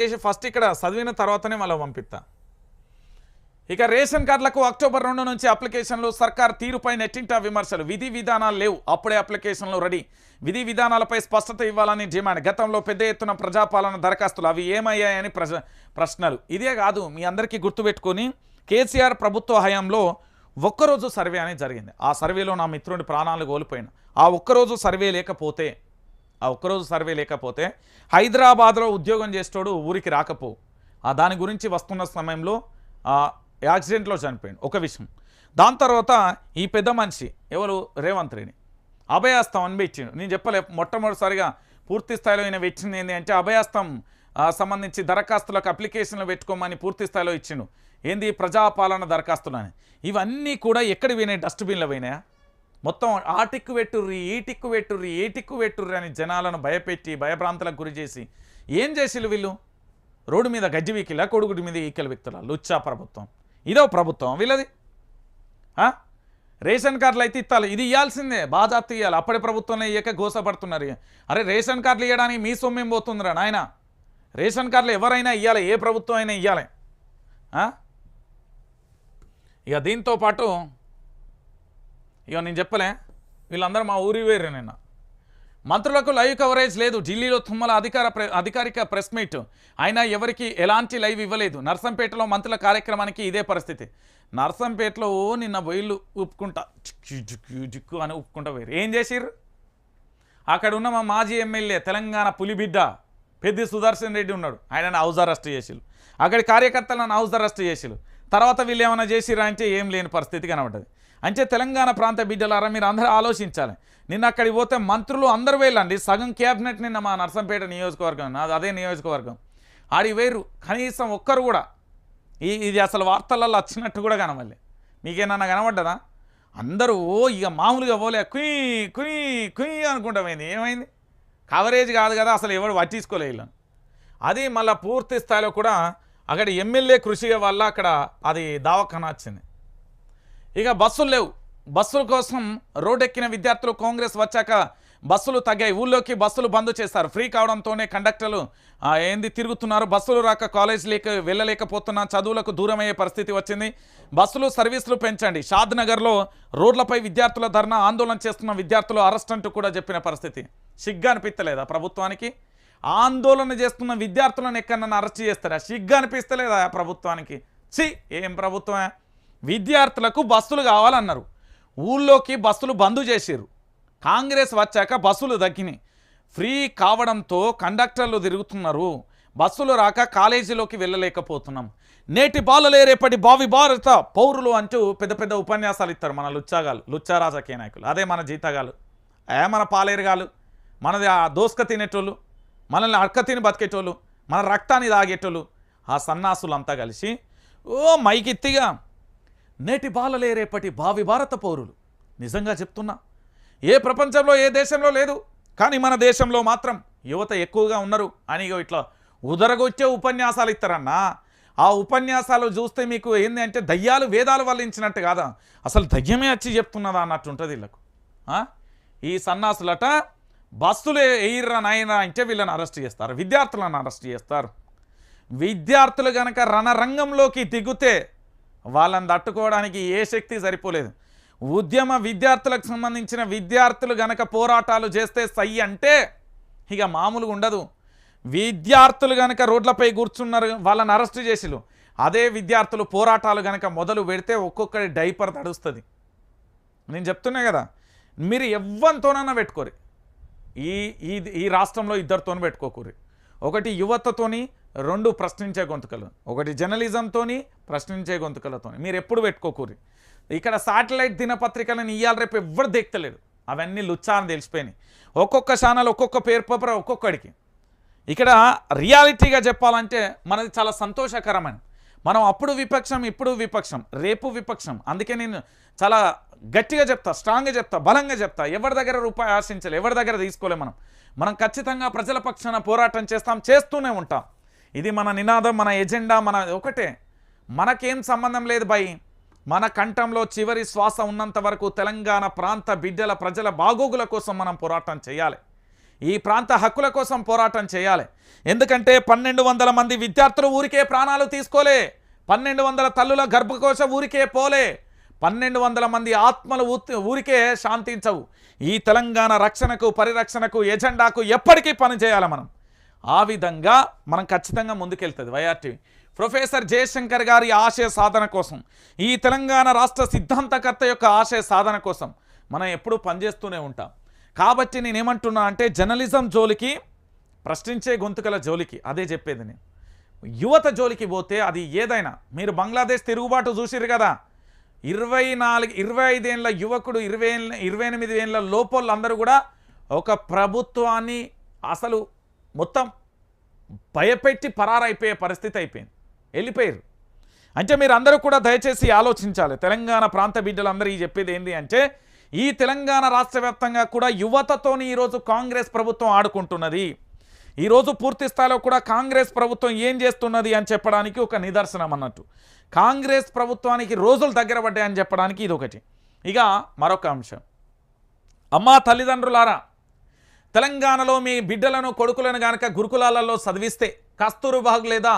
చేసి ఫస్ట్ ఇక్కడ చదివిన తర్వాతనే మళ్ళీ పంపిస్తా. ఇక రేషన్ కార్డులకు అక్టోబర్ రెండు నుంచి అప్లికేషన్లు సర్కార్ తీరుపై నెట్టింటా విమర్శలు. విధి విధానాలు లేవు. అప్పుడే అప్లికేషన్లు రెడీ. విధి విధానాలపై స్పష్టత ఇవ్వాలని డిమాండ్. గతంలో పెద్ద ఎత్తున ప్రజాపాలన దరఖాస్తులు అవి ఏమయ్యాయని ప్రజ ప్రశ్నలు. ఇదే కాదు మీ అందరికీ గుర్తుపెట్టుకొని కేసీఆర్ ప్రభుత్వ హయాంలో ఒక్కరోజు సర్వే అనేది జరిగింది. ఆ సర్వేలో నా మిత్రుడి ప్రాణాలు కోల్పోయిన. ఆ ఒక్కరోజు సర్వే లేకపోతే ఆ ఒక్కరోజు సర్వే లేకపోతే హైదరాబాద్లో ఉద్యోగం చేసేటోడు ఊరికి రాకపో. ఆ దాని గురించి వస్తున్న సమయంలో యాక్సిడెంట్లో చనిపోయింది ఒక విషయం. దాని తర్వాత ఈ పెద్ద మనిషి ఎవరు? రేవంత్ రెడ్డి. అభయాస్తం అని పెట్టిండు. నేను చెప్పలే మొట్టమొదటిసారిగా పూర్తి స్థాయిలో ఈయన పెట్టింది ఏంటి అంటే అభయాస్తం సంబంధించి దరఖాస్తులకు అప్లికేషన్లు పెట్టుకోమని పూర్తి స్థాయిలో ఇచ్చిండు. ఏంది? ప్రజాపాలన దరఖాస్తులు అని. ఇవన్నీ కూడా ఎక్కడ పోయినాయి? డస్ట్బిన్లో పోయినాయా? మొత్తం ఆ టిక్కు పెట్టుర్రి ఈ టిక్కు పెట్టుర్రి ఏ టిక్కు పెట్టుర్రి అని జనాలను భయపెట్టి భయభ్రాంతలకు గురి చేసి ఏం చేసిళ్ళు వీళ్ళు? రోడ్డు మీద గజ్జి వీకిలా కొడుగుడి మీద ఈకల వ్యక్తుల లుచ్చా ప్రభుత్వం. ఇదో ప్రభుత్వం వీళ్ళది. రేషన్ కార్డులు అయితే ఇత్తాలి. ఇది ఇవ్వాల్సిందే బాజాప్తి ఇవ్వాలి అప్పటి ప్రభుత్వంలో ఇయ్యక గోసపడుతున్నారు అరే రేషన్ కార్డులు ఇవ్వడానికి మీ సొమ్మేం పోతుందిరా నాయన? రేషన్ కార్డులు ఎవరైనా ఇవ్వాలి ఏ ప్రభుత్వం అయినా ఇవ్వాలి ఇక దీంతో పాటు ఇక నేను చెప్పలే వీళ్ళందరూ మా ఊరి వేరు నిన్న. మంత్రులకు లైవ్ కవరేజ్ లేదు ఢిల్లీలో తుమ్మల అధికార అధికారిక ప్రెస్ మీట్. అయినా ఎవరికి ఎలాంటి లైవ్ ఇవ్వలేదు. నర్సంపేటలో మంత్రుల కార్యక్రమానికి ఇదే పరిస్థితి. నర్సంపేటలో ఓ నిన్న బొయిలు ఉప్పుకుంటా చిక్కు చిక్కు అని ఉప్పుకుంటా పోయారు ఏం చేసిర్రు? అక్కడ ఉన్న మా మాజీ ఎమ్మెల్యే తెలంగాణ పులిబిడ్డ పెద్ది సుదర్శన్ రెడ్డి ఉన్నాడు. ఆయన హౌస్ అరెస్ట్ చేసిరు అక్కడి కార్యకర్తలను హౌస్ అరెస్ట్ చేసిరు తర్వాత వీళ్ళు ఏమైనా చేసిరా అంటే ఏం లేని పరిస్థితి కనబడ్డది. అంటే తెలంగాణ ప్రాంత బిడ్డలారా మీరు అందరూ ఆలోచించాలి. నిన్న అక్కడికి పోతే మంత్రులు అందరు వెళ్ళండి. సగం క్యాబినెట్ నిన్న మా నర్సంపేట నియోజకవర్గం నాది అదే నియోజకవర్గం. ఆడి వేరు కనీసం ఒక్కరు కూడా. ఈ ఇది అసలు వార్తలలో వచ్చినట్టు కూడా కనవల్లే మీకేనన్నా కనబడ్డదా? అందరూ ఓ ఇక మామూలుగా పోలే. కుయ్ కుయ్ కుయ్ అనుకుంటా పోయింది ఏమైంది? కవరేజ్ కాదు కదా అసలు ఎవడు పట్టించుకోలే వీళ్ళని. అది మళ్ళీ పూర్తి స్థాయిలో కూడా అక్కడ ఎమ్మెల్యే కృషి వల్ల అక్కడ అది దావఖాన వచ్చింది. ఇక బస్సులు లేవు. బస్సుల కోసం రోడ్డెక్కిన విద్యార్థులు కాంగ్రెస్ వచ్చాక బస్సులు తగ్గాయి. ఊళ్ళోకి బస్సులు బంద్ చేస్తారు ఫ్రీ కావడంతోనే కండక్టర్లు ఏంది తిరుగుతున్నారు? బస్సులు రాక కాలేజ్ లేక చదువులకు దూరమయ్యే పరిస్థితి వచ్చింది. బస్సులు సర్వీసులు పెంచండి. షాద్ నగర్లో రోడ్లపై విద్యార్థుల ధర్నా ఆందోళన చేస్తున్న విద్యార్థులు అరెస్ట్ అంటూ కూడా చెప్పిన పరిస్థితి. సిగ్గా అనిపిస్తలేదా ప్రభుత్వానికి? ఆందోళన చేస్తున్న విద్యార్థులను ఎక్కడన్నా అరెస్ట్ చేస్తారా? సిగ్గా అనిపిస్తలేదా ఆ ప్రభుత్వానికి? చి ఏం ప్రభుత్వమే? విద్యార్థులకు బస్సులు కావాలన్నారు. ఊళ్ళోకి బస్సులు బంద్ చేసిర్రు. కాంగ్రెస్ వచ్చాక బస్సులు తగ్గినాయి. ఫ్రీ కావడంతో కండక్టర్లు తిరుగుతున్నారు. బస్సులు రాక కాలేజీలోకి వెళ్ళలేకపోతున్నాం. నేటి బాలలే రేపటి బావి భారత పౌరులు అంటూ పెద్ద పెద్ద ఉపన్యాసాలు ఇస్తారు మన లుచ్చాగాలు లుచ్చా రాజకీయ నాయకులు. అదే మన జీతగాలు. ఏ మన పాలేరుగాలు. మనది ఆ దోసుక తినేటోళ్ళు మనల్ని అడక తిని బతికేటోళ్ళు మన రక్తాన్ని తాగేటోళ్ళు ఆ సన్నాసులంతా కలిసి ఓ మైకిత్తిగా నేటి బాలలే రేపటి భావి భారత పౌరులు. నిజంగా చెప్తున్నా. ఏ ప్రపంచంలో ఏ దేశంలో లేదు. కానీ మన దేశంలో మాత్రం యువత ఎక్కువగా ఉన్నారు. అని ఇగో ఇట్లా ఉదరగొచ్చే ఉపన్యాసాలు ఇస్తారన్నా. ఆ ఉపన్యాసాలు చూస్తే మీకు ఏంది అంటే దయ్యాలు వేదాలు వల్లించినట్టు కాదా? అసలు దయ్యమే వచ్చి చెప్తున్నదా అన్నట్టు ఉంటుంది వీళ్ళకు. ఈ సన్నాసులట బస్సులు ఎయిర్రా నాయన అంటే వీళ్ళని అరెస్ట్ చేస్తారు. విద్యార్థులను అరెస్ట్ చేస్తారు. విద్యార్థులు కనుక రణరంగంలోకి దిగుతే వాళ్ళని తట్టుకోవడానికి ఏ శక్తి సరిపోలేదు. ఉద్యమ విద్యార్థులకు సంబంధించిన విద్యార్థులు గనక పోరాటాలు చేస్తే సై అంటే ఇక మామూలుగా ఉండదు. విద్యార్థులు గనక రోడ్లపై కూర్చున్నారు వాళ్ళని అరెస్ట్ చేసిలు అదే విద్యార్థులు పోరాటాలు గనక మొదలు పెడితే ఒక్కొక్కరి డైపర్ తడుస్తుంది. నేను చెప్తున్నా కదా మీరు ఎవ్వంతోనన్నా పెట్టుకోరు. ఈ ఈ ఈ రాష్ట్రంలో ఇద్దరితోని పెట్టుకోకూరి. ఒకటి యువతతోని రెండు ప్రశ్నించే గొంతుకలు. ఒకటి జర్నలిజంతోని ప్రశ్నించే గొంతుకలతో మీరు ఎప్పుడు పెట్టుకోకూరి. ఇక్కడ సాటిలైట్ దినపత్రికలను ఇయ్యాలి రేపు ఎవ్వరు దేక్తలేడు అవన్నీ లుచ్చా అని తెలిసిపోయినాయి. ఒక్కొక్క ఛానల్ ఒక్కొక్క పేరు పేపర్ ఒక్కొక్కడికి. ఇక్కడ రియాలిటీగా చెప్పాలంటే మనది చాలా సంతోషకరమైన. మనం అప్పుడు విపక్షం ఇప్పుడు విపక్షం రేపు విపక్షం. అందుకే నేను చాలా గట్టిగా చెప్తా స్ట్రాంగ్గా చెప్తా బలంగా చెప్తా. ఎవరి దగ్గర రూపాయి ఆశించాలి ఎవరి దగ్గర తీసుకోలే మనం. మనం ఖచ్చితంగా ప్రజల పక్షాన పోరాటం చేస్తాం చేస్తూనే ఉంటాం. ఇది మన నినాదం మన ఎజెండా మన ఒకటే. మనకేం సంబంధం లేదు భయ్. మన కంఠంలో చివరి శ్వాస ఉన్నంత వరకు తెలంగాణ ప్రాంత బిడ్డల ప్రజల బాగోగుల కోసం మనం పోరాటం చేయాలి. ఈ ప్రాంత హక్కుల కోసం పోరాటం చేయాలి. ఎందుకంటే పన్నెండు వందల మంది విద్యార్థులు ఊరికే ప్రాణాలు తీసుకోలే. పన్నెండు వందల తల్లుల గర్భకోశ ఊరికే పోలే. పన్నెండు వందల మంది ఆత్మలు ఊ- ఊరికే శాంతించవు. ఈ తెలంగాణ రక్షణకు పరిరక్షణకు ఎజెండాకు ఎప్పటికీ పనిచేయాలి మనం. ఆ విధంగా మనం ఖచ్చితంగా ముందుకెళ్తుంది. వైఆర్టీవీ ప్రొఫెసర్ జయశంకర్ గారి ఆశయ సాధన కోసం ఈ తెలంగాణ రాష్ట్ర సిద్ధాంతకర్త యొక్క ఆశయ సాధన కోసం మనం ఎప్పుడూ పనిచేస్తూనే ఉంటాం. కాబట్టి నేనేమంటున్నా అంటే జర్నలిజం జోలికి ప్రశ్నించే గొంతుకల జోలికి అదే చెప్పేది నేను. యువత జోలికి పోతే అది ఏదైనా మీరు బంగ్లాదేశ్ తిరుగుబాటు చూసిరు కదా. ఇరవై నాలుగు ఇరవై ఐదేళ్ళ యువకుడు ఇరవై ఇరవై ఎనిమిది ఏళ్ళ లోపల కూడా ఒక ప్రభుత్వాన్ని అసలు మొత్తం భయపెట్టి పరారైపోయే పరిస్థితి అయిపోయింది. వెళ్ళిపోయారు. అంటే మీరు అందరూ కూడా దయచేసి ఆలోచించాలి. తెలంగాణ ప్రాంత బిడ్డలందరూ ఈ చెప్పేది ఏంటి అంటే ఈ తెలంగాణ రాష్ట్ర కూడా యువతతోని ఈరోజు కాంగ్రెస్ ప్రభుత్వం ఆడుకుంటున్నది. ఈరోజు పూర్తి స్థాయిలో కూడా కాంగ్రెస్ ప్రభుత్వం ఏం చేస్తున్నది అని చెప్పడానికి ఒక నిదర్శనం అన్నట్టు. కాంగ్రెస్ ప్రభుత్వానికి రోజులు దగ్గర పడ్డాయని చెప్పడానికి ఇది ఒకటి ఇక మరొక అంశం. అమ్మా తల్లిదండ్రులారా తెలంగాణలో మీ బిడ్డలను కొడుకులను గనక గురుకులాలలో చదివిస్తే కస్తూరుబాగ్ లేదా